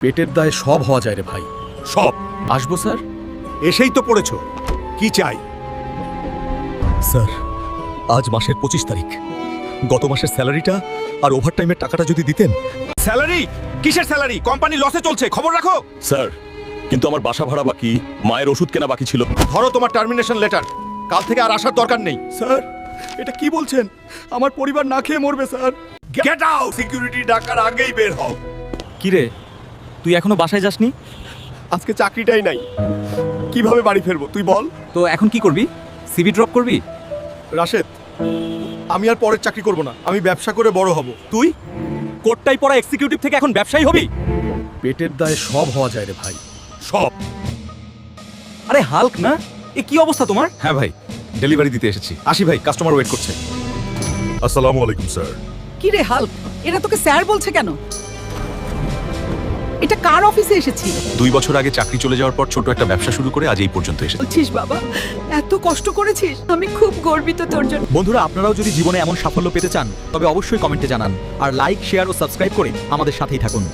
পেটের দায়ে সব হওয়া যায় রে ভাই। সব। আসব স্যার? এসেই তো পড়েছো। কি চাই? স্যার আজ মাসের পঁচিশ তারিখ। গত মাসের স্যালারিটা আর ওভারটাইমের টাকাটা যদি দিতেন? স্যালারি? কিসের স্যালারি? কোম্পানি লসে চলছে খবর রাখো। স্যার কিন্তু আমার বাসা ভাড়া বাকি মায়ের ওষুধ কেনা বাকি ছিল। ধরো তোমার টার্মিনেশন লেটার কাল থেকে আর আসার দরকার নেই। স্যার এটা কি বলছেন? আমার পরিবার না খেয়ে মরবে স্যার। গেট আউট সিকিউরিটি ডাকার আগেই বের হও। কি রে? তুই এখনও বাসায় যাসনি? আজকে চাকরিটাই নাই। কীভাবে বাড়ি ফেরবো? তুই বল। তো এখন কি করবি? সিবি ড্রপ করবি? রাশেদ আমি আর পরের চাকরি করব না। আমি ব্যবসা করে বড় হব। তুই? কোটটাই পড়া এক্সিকিউটিভ থেকে এখন ব্যবসায়ী হবি? পেটের দায়ে সব হওয়া যায় রে ভাই। সব। আরে হাল্ক না? এ কি অবস্থা তোমার? হ্যাঁ ভাই ডেলিভারি দিতে এসেছি। আসি ভাই কাস্টমার ওয়েট করছে। আসসালামু আলাইকুম স্যার। কি রে হাল্ক? এরা তোকে স্যার বলছে কেন? এটা কার অফিসে এসেছি দুই বছর আগে চাকরি চলে যাওয়ার পর ছোট একটা ব্যবসা শুরু করে আজ এই পর্যন্ত এসেছি। বলছিস বাবা এত কষ্ট করেছিস? আমি খুব গর্বিত তোর জন্য। বন্ধুরা আপনারাও যদি জীবনে এমন সাফল্য পেতে চান তবে অবশ্যই কমেন্টে জানান। আর লাইক শেয়ার ও সাবস্ক্রাইব করে আমাদের সাথেই থাকুন।